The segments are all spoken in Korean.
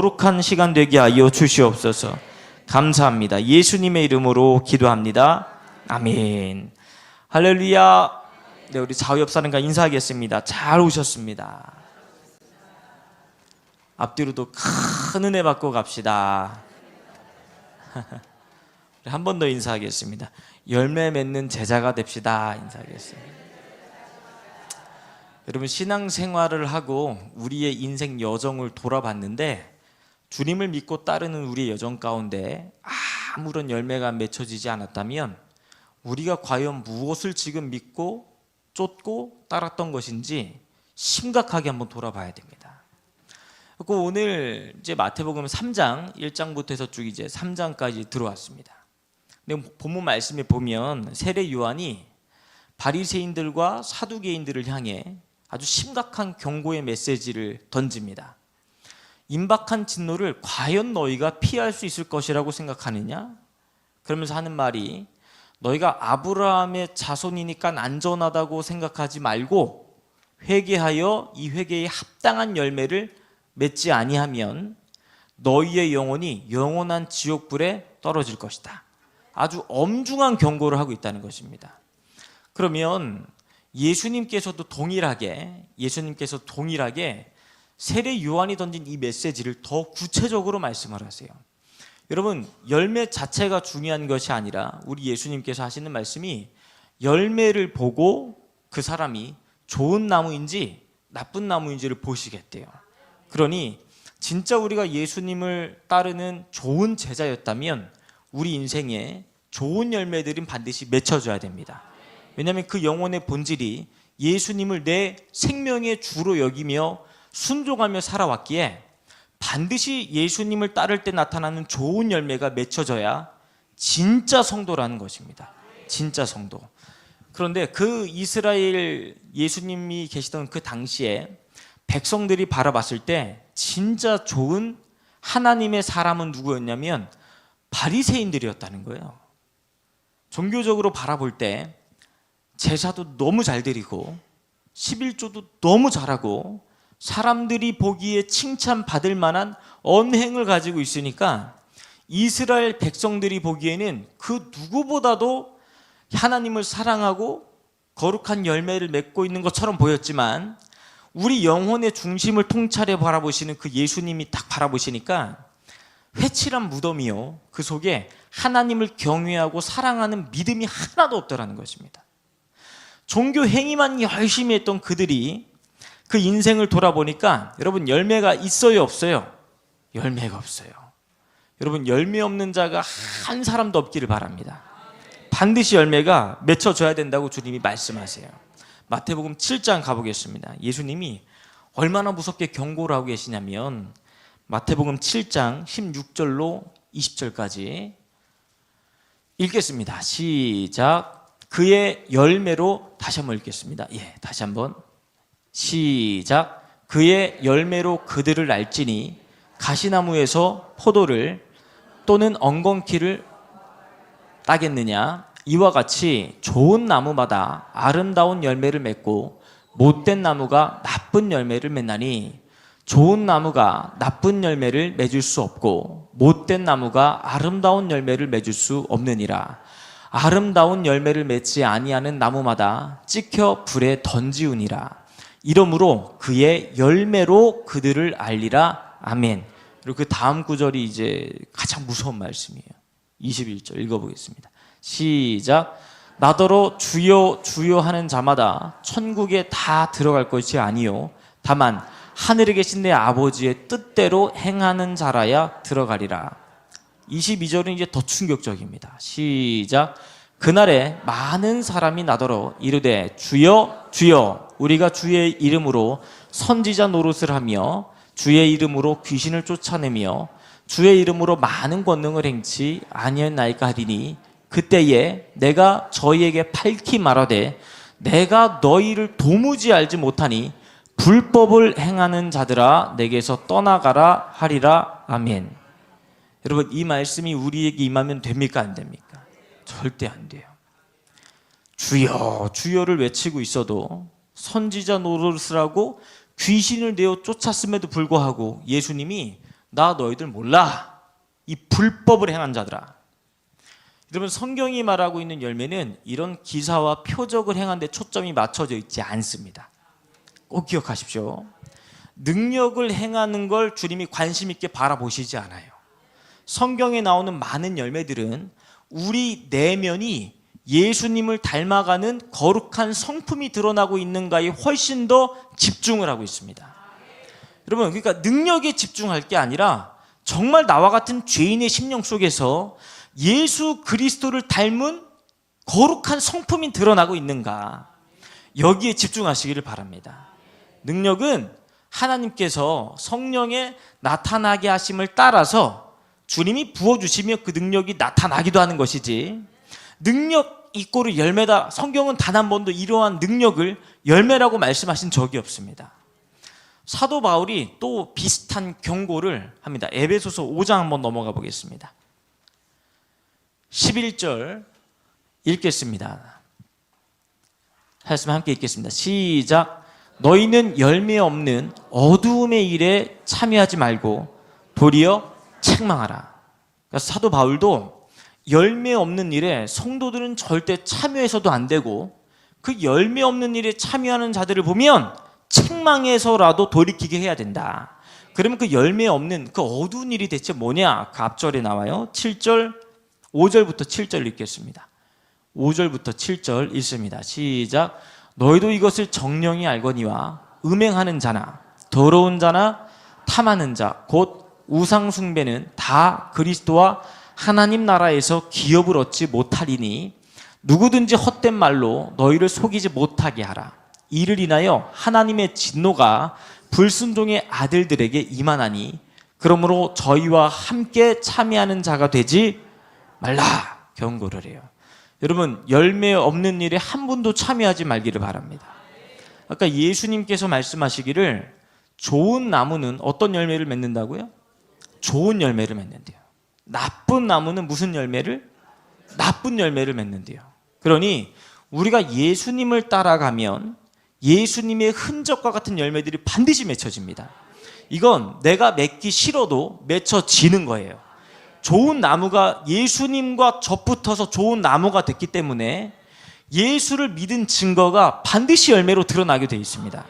거룩한 시간 되게 하여 주시옵소서. 감사합니다. 예수님의 이름으로 기도합니다. 아멘. 할렐루야. 네, 우리 사람과 인사하겠습니다. 잘 오셨습니다. 앞뒤로도 큰 은혜 받고 갑시다. 한 번 더 인사하겠습니다. 열매 맺는 제자가 됩시다. 인사하겠습니다. 여러분 신앙생활을 하고 우리의 인생 여정을 돌아봤는데 주님을 믿고 따르는 우리의 여정 가운데 아무런 열매가 맺혀지지 않았다면 우리가 과연 무엇을 지금 믿고 쫓고 따랐던 것인지 심각하게 한번 돌아봐야 됩니다. 그리고 오늘 이제 마태복음 3장 1장부터 해서 쭉 이제 3장까지 들어왔습니다. 근데 본문 말씀에 보면 세례 요한이 바리새인들과 사두개인들을 향해 아주 심각한 경고의 메시지를 던집니다. 임박한 진노를 과연 너희가 피할 수 있을 것이라고 생각하느냐? 그러면서 하는 말이 너희가 아브라함의 자손이니까 안전하다고 생각하지 말고 회개하여 이 회개에 합당한 열매를 맺지 아니하면 너희의 영혼이 영원한 지옥불에 떨어질 것이다. 아주 엄중한 경고를 하고 있다는 것입니다. 그러면 예수님께서도 동일하게 예수님께서 동일하게 세례 요한이 던진 이 메시지를 더 구체적으로 말씀을 하세요. 여러분 열매 자체가 중요한 것이 아니라 우리 예수님께서 하시는 말씀이 열매를 보고 그 사람이 좋은 나무인지 나쁜 나무인지를 보시겠대요. 그러니 진짜 우리가 예수님을 따르는 좋은 제자였다면 우리 인생에 좋은 열매들은 반드시 맺혀져야 됩니다. 왜냐하면 그 영혼의 본질이 예수님을 내 생명의 주로 여기며 순종하며 살아왔기에 반드시 예수님을 따를 때 나타나는 좋은 열매가 맺혀져야 진짜 성도라는 것입니다. 진짜 성도. 그런데 그 이스라엘 예수님이 계시던 그 당시에 백성들이 바라봤을 때 진짜 좋은 하나님의 사람은 누구였냐면 바리새인들이었다는 거예요. 종교적으로 바라볼 때 제사도 너무 잘 드리고 11조도 너무 잘하고 사람들이 보기에 칭찬받을 만한 언행을 가지고 있으니까 이스라엘 백성들이 보기에는 그 누구보다도 하나님을 사랑하고 거룩한 열매를 맺고 있는 것처럼 보였지만 우리 영혼의 중심을 통찰해 바라보시는 그 예수님이 딱 바라보시니까 회칠한 무덤이요. 그 속에 하나님을 경외하고 사랑하는 믿음이 하나도 없더라는 것입니다. 종교 행위만 열심히 했던 그들이 그 인생을 돌아보니까 여러분 열매가 있어요, 없어요? 열매가 없어요. 여러분 열매 없는 자가 한 사람도 없기를 바랍니다. 반드시 열매가 맺혀져야 된다고 주님이 말씀하세요. 마태복음 7장 가보겠습니다. 예수님이 얼마나 무섭게 경고를 하고 계시냐면 마태복음 7장 16절로 20절까지 읽겠습니다. 시작. 그의 열매로 다시 한번 읽겠습니다. 예, 다시 한번 시작. 그의 열매로 그들을 알지니 가시나무에서 포도를 또는 엉겅퀴를 따겠느냐? 이와 같이 좋은 나무마다 아름다운 열매를 맺고 못된 나무가 나쁜 열매를 맺나니 좋은 나무가 나쁜 열매를 맺을 수 없고 못된 나무가 아름다운 열매를 맺을 수 없느니라. 아름다운 열매를 맺지 아니하는 나무마다 찍혀 불에 던지우니라. 이러므로 그의 열매로 그들을 알리라. 아멘. 그리고 그 다음 구절이 이제 가장 무서운 말씀이에요. 21절 읽어보겠습니다. 시작. 나더러 주여 주여 하는 자마다 천국에 다 들어갈 것이 아니요 다만 하늘에 계신 내 아버지의 뜻대로 행하는 자라야 들어가리라. 22절은 이제 더 충격적입니다. 시작. 그날에 많은 사람이 나더러 이르되 주여 주여 우리가 주의 이름으로 선지자 노릇을 하며 주의 이름으로 귀신을 쫓아내며 주의 이름으로 많은 권능을 행치 아니었나이까 하리니 그때에 내가 저희에게 밝히 말하되 내가 너희를 도무지 알지 못하니 불법을 행하는 자들아 내게서 떠나가라 하리라 아멘. 여러분 이 말씀이 우리에게 임하면 됩니까 안 됩니까? 절대 안 돼요. 주여 주여를 외치고 있어도 선지자 노릇을 하고 귀신을 내어 쫓았음에도 불구하고 예수님이 나 너희들 몰라. 이 불법을 행한 자들아. 여러분 성경이 말하고 있는 열매는 이런 기사와 표적을 행한 데 초점이 맞춰져 있지 않습니다. 꼭 기억하십시오. 능력을 행하는 걸 주님이 관심 있게 바라보시지 않아요. 성경에 나오는 많은 열매들은 우리 내면이 예수님을 닮아가는 거룩한 성품이 드러나고 있는가에 훨씬 더 집중을 하고 있습니다. 여러분, 그러니까 능력에 집중할 게 아니라 정말 나와 같은 죄인의 심령 속에서 예수 그리스도를 닮은 거룩한 성품이 드러나고 있는가. 여기에 집중하시기를 바랍니다. 능력은 하나님께서 성령에 나타나게 하심을 따라서 주님이 부어주시며 그 능력이 나타나기도 하는 것이지 능력 이꼬르 열매다 성경은 단 한 번도 이러한 능력을 열매라고 말씀하신 적이 없습니다. 사도 바울이 또 비슷한 경고를 합니다. 에베소서 5장 한번 넘어가 보겠습니다. 11절 읽겠습니다. 말씀 함께 읽겠습니다. 시작. 너희는 열매 없는 어두움의 일에 참여하지 말고 도리어 책망하라. 그러니까 사도 바울도 열매 없는 일에 성도들은 절대 참여해서도 안 되고 그 열매 없는 일에 참여하는 자들을 보면 책망해서라도 돌이키게 해야 된다. 그러면 그 열매 없는 그 어두운 일이 대체 뭐냐? 그 앞절에 나와요. 7절, 5절부터 7절 읽겠습니다. 5절부터 7절 읽습니다. 시작. 너희도 이것을 정령이 알거니와 음행하는 자나 더러운 자나 탐하는 자 곧 우상 숭배는 다 그리스도와 하나님 나라에서 기업을 얻지 못하리니 누구든지 헛된 말로 너희를 속이지 못하게 하라. 이를 인하여 하나님의 진노가 불순종의 아들들에게 임하나니 그러므로 저희와 함께 참여하는 자가 되지 말라 경고를 해요. 여러분 열매 없는 일에 한 분도 참여하지 말기를 바랍니다. 아까 예수님께서 말씀하시기를 좋은 나무는 어떤 열매를 맺는다고요? 좋은 열매를 맺는데요. 나쁜 나무는 무슨 열매를? 나쁜 열매를 맺는데요. 그러니 우리가 예수님을 따라가면 예수님의 흔적과 같은 열매들이 반드시 맺혀집니다. 이건 내가 맺기 싫어도 맺혀지는 거예요. 좋은 나무가 예수님과 접붙어서 좋은 나무가 됐기 때문에 예수를 믿은 증거가 반드시 열매로 드러나게 되어 있습니다.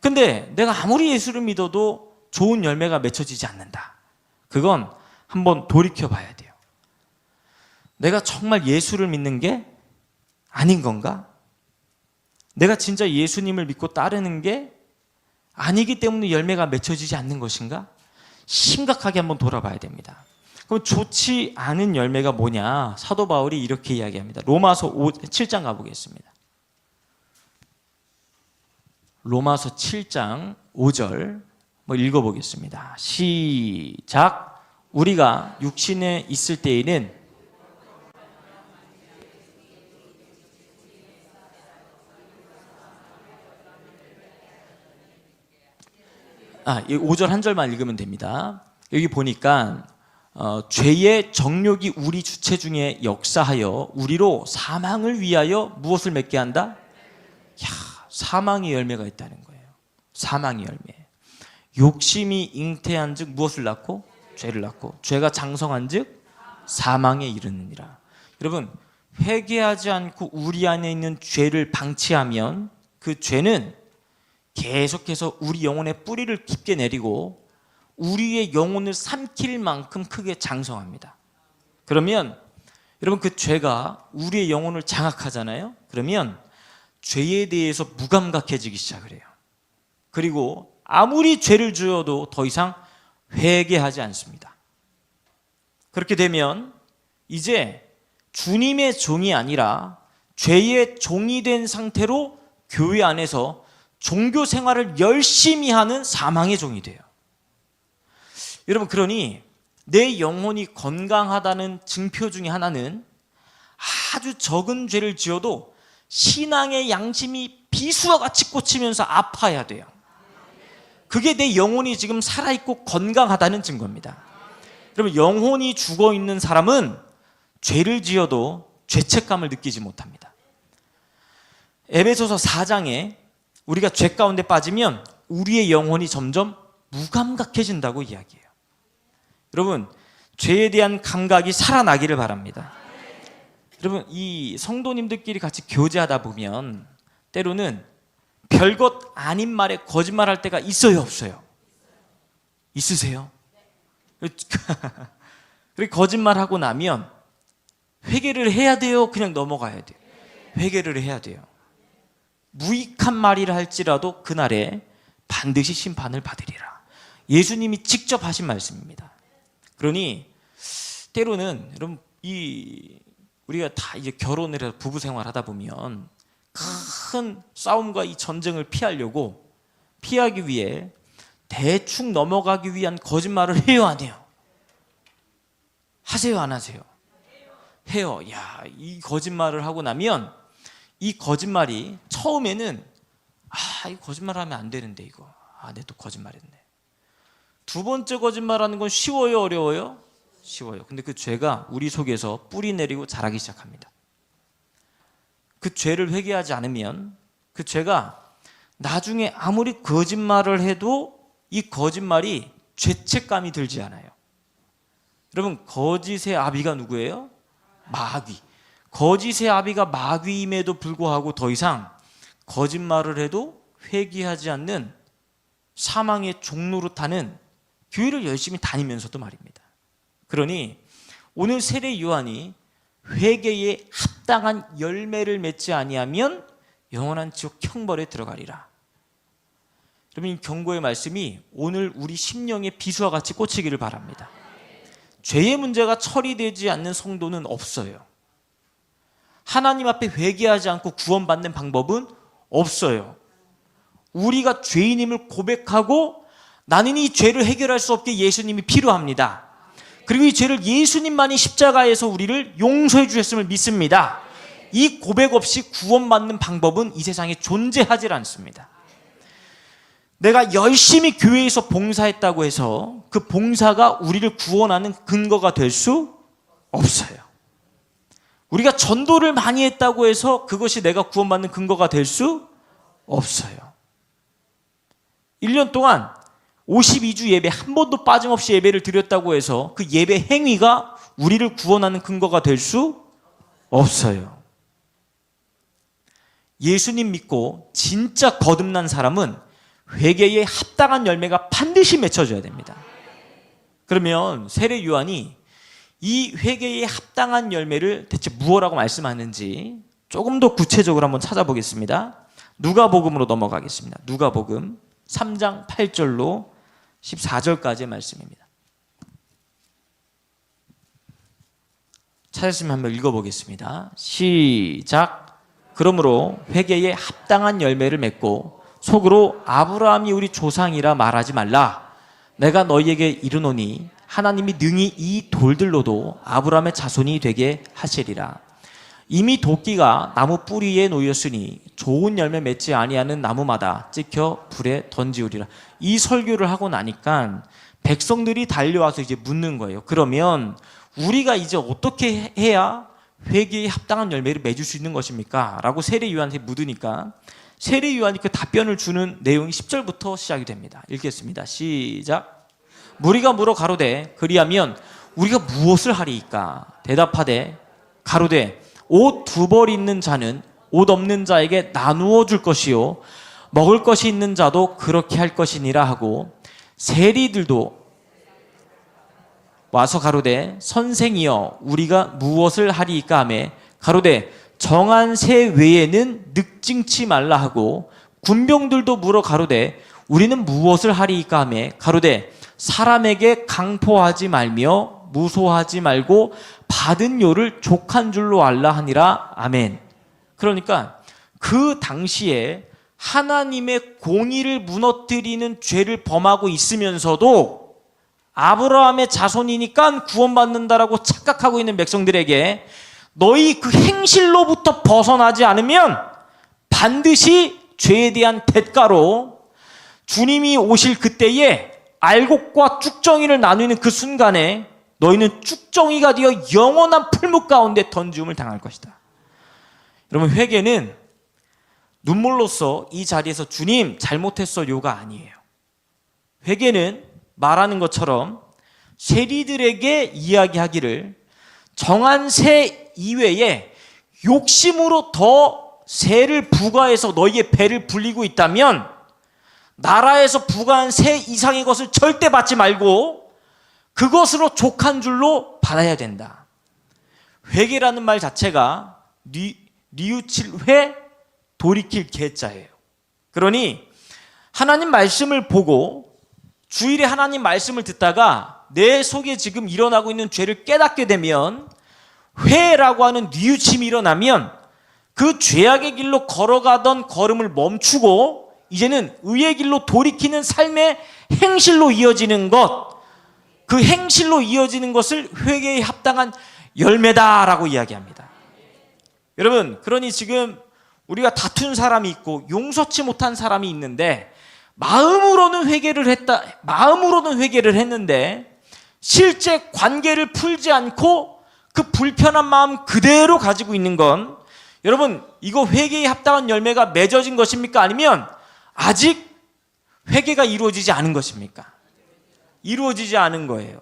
근데 내가 아무리 예수를 믿어도 좋은 열매가 맺혀지지 않는다. 그건 한번 돌이켜 봐야 돼요. 내가 정말 예수를 믿는 게 아닌 건가? 내가 진짜 예수님을 믿고 따르는 게 아니기 때문에 열매가 맺혀지지 않는 것인가? 심각하게 한번 돌아봐야 됩니다. 그럼 좋지 않은 열매가 뭐냐? 사도 바울이 이렇게 이야기합니다. 로마서 5, 7장 가보겠습니다. 로마서 7장 5절 뭐 읽어보겠습니다. 시작. 우리가 육신에 있을 때에는 아, 이 5절 한 절만 읽으면 됩니다. 여기 보니까 어, 죄의 정욕이 우리 주체 중에 역사하여 우리로 사망을 위하여 무엇을 맺게 한다? 야, 사망의 열매가 있다는 거예요. 사망의 열매. 욕심이 잉태한즉 무엇을 낳고 죄를 낳고 죄가 장성한즉 사망에 이르느니라. 여러분 회개하지 않고 우리 안에 있는 죄를 방치하면 그 죄는 계속해서 우리 영혼의 뿌리를 깊게 내리고 우리의 영혼을 삼킬 만큼 크게 장성합니다. 그러면 여러분 그 죄가 우리의 영혼을 장악하잖아요. 그러면 죄에 대해서 무감각해지기 시작을 해요. 그리고 아무리 죄를 지어도 더 이상 회개하지 않습니다. 그렇게 되면 이제 주님의 종이 아니라 죄의 종이 된 상태로 교회 안에서 종교 생활을 열심히 하는 사망의 종이 돼요. 여러분 그러니 내 영혼이 건강하다는 증표 중에 하나는 아주 적은 죄를 지어도 신앙의 양심이 비수와 같이 꽂히면서 아파야 돼요. 그게 내 영혼이 지금 살아있고 건강하다는 증거입니다. 여러분 영혼이 죽어 있는 사람은 죄를 지어도 죄책감을 느끼지 못합니다. 에베소서 4장에 우리가 죄 가운데 빠지면 우리의 영혼이 점점 무감각해진다고 이야기해요. 여러분 죄에 대한 감각이 살아나기를 바랍니다. 여러분 이 성도님들끼리 같이 교제하다 보면 때로는 별것 아닌 말에 거짓말 할 때가 있어요, 없어요? 있으세요? 그리고 거짓말 하고 나면 회개를 해야 돼요, 그냥 넘어가야 돼요. 회개를 해야 돼요. 무익한 말이라 할지라도 그날에 반드시 심판을 받으리라. 예수님이 직접 하신 말씀입니다. 그러니 때로는 여러분 이 우리가 다 이제 결혼을 해서 부부 생활하다 보면 큰 싸움과 이 전쟁을 피하려고 피하기 위해 대충 넘어가기 위한 거짓말을 해요 안 해요? 하세요 안 하세요? 해요. 야, 이 거짓말을 하고 나면 이 거짓말이 처음에는 아, 이 거짓말 하면 안 되는데 이거. 아, 내 또 거짓말했네. 두 번째 거짓말하는 건 쉬워요, 어려워요? 쉬워요. 근데 그 죄가 우리 속에서 뿌리 내리고 자라기 시작합니다. 그 죄를 회개하지 않으면 그 죄가 나중에 아무리 거짓말을 해도 이 거짓말이 죄책감이 들지 않아요. 여러분 거짓의 아비가 누구예요? 마귀. 거짓의 아비가 마귀임에도 불구하고 더 이상 거짓말을 해도 회개하지 않는 사망의 종로로 타는 교회를 열심히 다니면서도 말입니다. 그러니 오늘 세례 요한이 회개에 합당한 열매를 맺지 아니하면 영원한 지옥 형벌에 들어가리라. 여러분 이 경고의 말씀이 오늘 우리 심령의 비수와 같이 꽂히기를 바랍니다. 죄의 문제가 처리되지 않는 성도는 없어요. 하나님 앞에 회개하지 않고 구원받는 방법은 없어요. 우리가 죄인임을 고백하고 나는 이 죄를 해결할 수 없게 예수님이 필요합니다. 그리고 이 죄를 예수님만이 십자가에서 우리를 용서해 주셨음을 믿습니다. 이 고백 없이 구원받는 방법은 이 세상에 존재하지 않습니다. 내가 열심히 교회에서 봉사했다고 해서 그 봉사가 우리를 구원하는 근거가 될 수 없어요. 우리가 전도를 많이 했다고 해서 그것이 내가 구원받는 근거가 될 수 없어요. 1년 동안 52주 예배 한 번도 빠짐없이 예배를 드렸다고 해서 그 예배 행위가 우리를 구원하는 근거가 될 수 없어요. 예수님 믿고 진짜 거듭난 사람은 회개에 합당한 열매가 반드시 맺혀져야 됩니다. 그러면 세례 요한이 이 회개에 합당한 열매를 대체 무엇라고 말씀하는지 조금 더 구체적으로 한번 찾아보겠습니다. 누가복음으로 넘어가겠습니다. 누가복음 3장 8절로 14절까지의 말씀입니다. 찾았으면 한번 읽어보겠습니다. 시작. 그러므로 회개에 합당한 열매를 맺고 속으로 아브라함이 우리 조상이라 말하지 말라. 내가 너희에게 이르노니 하나님이 능히 이 돌들로도 아브라함의 자손이 되게 하시리라. 이미 도끼가 나무 뿌리에 놓였으니 좋은 열매 맺지 아니하는 나무마다 찍혀 불에 던지우리라. 이 설교를 하고 나니까 백성들이 달려와서 이제 묻는 거예요. 그러면 우리가 이제 어떻게 해야 회개에 합당한 열매를 맺을 수 있는 것입니까? 라고 세례 요한한테 묻으니까 세례 요한이 그 답변을 주는 내용이 10절부터 시작이 됩니다. 읽겠습니다. 시작. 무리가 물어 가로되 그리하면 우리가 무엇을 하리이까? 대답하되 가로되 옷 두 벌 있는 자는 옷 없는 자에게 나누어 줄 것이요. 먹을 것이 있는 자도 그렇게 할 것이니라 하고 세리들도 와서 가로되 선생이여 우리가 무엇을 하리이까 하매 가로되 정한 새 외에는 늑증치 말라 하고 군병들도 물어 가로되 우리는 무엇을 하리이까 하매 가로되 사람에게 강포하지 말며 무소하지 말고 받은 요를 족한 줄로 알라 하니라 아멘. 그러니까 그 당시에 하나님의 공의를 무너뜨리는 죄를 범하고 있으면서도 아브라함의 자손이니까 구원받는다라고 착각하고 있는 백성들에게 너희 그 행실로부터 벗어나지 않으면 반드시 죄에 대한 대가로 주님이 오실 그때에 알곡과 쭉정이를 나누는 그 순간에 너희는 쭉정이가 되어 영원한 풀묵 가운데 던지움을 당할 것이다. 여러분 회개는 눈물로써 이 자리에서 주님 잘못했어요가 아니에요. 회개는 말하는 것처럼 세리들에게 이야기하기를 정한 세 이외에 욕심으로 더 세를 부과해서 너희의 배를 불리고 있다면 나라에서 부과한 세 이상의 것을 절대 받지 말고 그것으로 족한 줄로 받아야 된다. 회개라는 말 자체가 리, 리우칠 회 돌이킬 개자예요. 그러니 하나님 말씀을 보고 주일에 하나님 말씀을 듣다가 내 속에 지금 일어나고 있는 죄를 깨닫게 되면 회라고 하는 뉘우침이 일어나면 그 죄악의 길로 걸어가던 걸음을 멈추고 이제는 의의 길로 돌이키는 삶의 행실로 이어지는 것, 그 행실로 이어지는 것을 회개에 합당한 열매다라고 이야기합니다. 여러분, 그러니 지금 우리가 다툰 사람이 있고 용서치 못한 사람이 있는데 마음으로는 회개를 했다. 마음으로는 회개를 했는데 실제 관계를 풀지 않고 그 불편한 마음 그대로 가지고 있는 건 여러분 이거 회개에 합당한 열매가 맺어진 것입니까? 아니면 아직 회개가 이루어지지 않은 것입니까? 이루어지지 않은 거예요.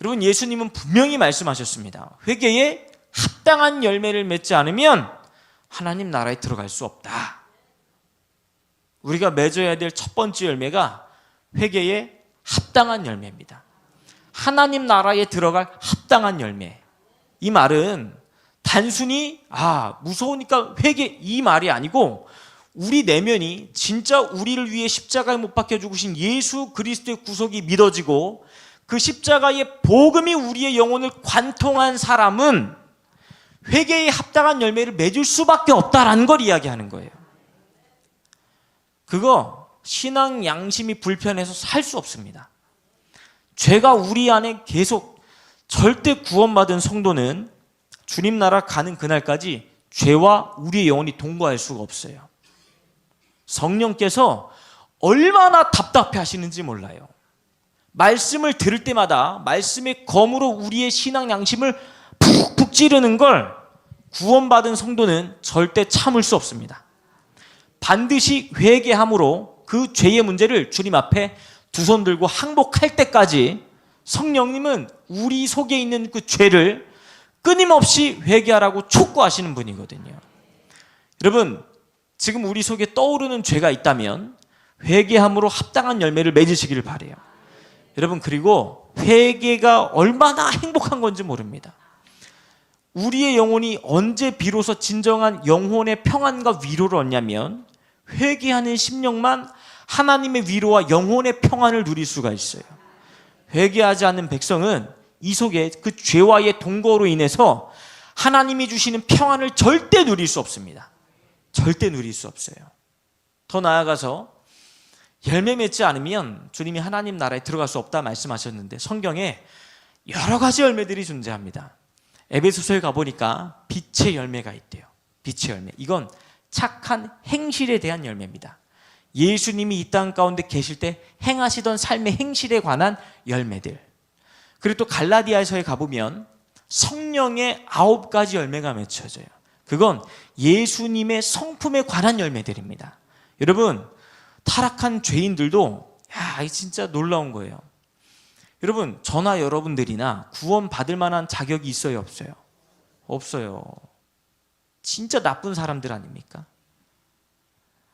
여러분 예수님은 분명히 말씀하셨습니다. 회개에 합당한 열매를 맺지 않으면 하나님 나라에 들어갈 수 없다. 우리가 맺어야 될 첫 번째 열매가 회개에 합당한 열매입니다. 하나님 나라에 들어갈 합당한 열매. 이 말은 단순히 아 무서우니까 회개 이 말이 아니고 우리 내면이 진짜 우리를 위해 십자가에 못 박혀 죽으신 예수 그리스도의 구속이 믿어지고 그 십자가의 복음이 우리의 영혼을 관통한 사람은 회개에 합당한 열매를 맺을 수밖에 없다라는 걸 이야기하는 거예요. 그거 신앙 양심이 불편해서 살 수 없습니다. 죄가 우리 안에 계속 절대 구원받은 성도는 주님 나라 가는 그날까지 죄와 우리의 영혼이 동거할 수가 없어요. 성령께서 얼마나 답답해 하시는지 몰라요. 말씀을 들을 때마다 말씀의 검으로 우리의 신앙 양심을 푹푹 찌르는 걸 구원받은 성도는 절대 참을 수 없습니다. 반드시 회개함으로 그 죄의 문제를 주님 앞에 두 손 들고 항복할 때까지 성령님은 우리 속에 있는 그 죄를 끊임없이 회개하라고 촉구하시는 분이거든요. 여러분, 지금 우리 속에 떠오르는 죄가 있다면 회개함으로 합당한 열매를 맺으시기를 바래요. 여러분, 그리고 회개가 얼마나 행복한 건지 모릅니다. 우리의 영혼이 언제 비로소 진정한 영혼의 평안과 위로를 얻냐면 회개하는 심령만 하나님의 위로와 영혼의 평안을 누릴 수가 있어요. 회개하지 않는 백성은 이 속에 그 죄와의 동거로 인해서 하나님이 주시는 평안을 절대 누릴 수 없습니다. 절대 누릴 수 없어요. 더 나아가서 열매 맺지 않으면 주님이 하나님 나라에 들어갈 수 없다 말씀하셨는데 성경에 여러 가지 열매들이 존재합니다. 에베소서에 가보니까 빛의 열매가 있대요. 빛의 열매. 이건 착한 행실에 대한 열매입니다. 예수님이 이 땅 가운데 계실 때 행하시던 삶의 행실에 관한 열매들. 그리고 또 갈라디아서에 가보면 성령의 아홉 가지 열매가 맺혀져요. 그건 예수님의 성품에 관한 열매들입니다. 여러분, 타락한 죄인들도 야, 이 진짜 놀라운 거예요. 여러분, 저나 여러분들이나 구원 받을 만한 자격이 있어요, 없어요? 없어요. 진짜 나쁜 사람들 아닙니까?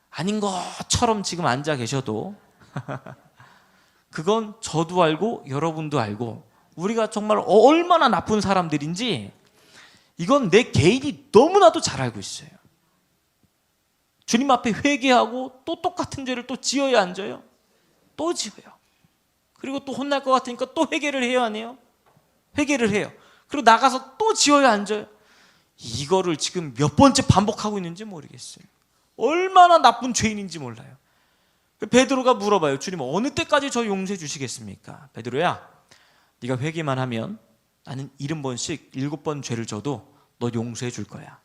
아닌 것처럼 지금 앉아 계셔도 그건 저도 알고 여러분도 알고 우리가 정말 얼마나 나쁜 사람들인지 이건 내 개인이 너무나도 잘 알고 있어요. 주님 앞에 회개하고 또 똑같은 죄를 또 지어야 앉아요. 또 지어요. 그리고 또 혼날 것 같으니까 또 회개를 해야 하네요. 회개를 해요. 그리고 나가서 또 지어야 앉아요. 이거를 지금 몇 번째 반복하고 있는지 모르겠어요. 얼마나 나쁜 죄인인지 몰라요. 베드로가 물어봐요. 주님 어느 때까지 저 용서해 주시겠습니까? 베드로야, 네가 회개만 하면 나는 일흔 번씩 일곱 번 죄를 져도 너 용서해 줄 거야.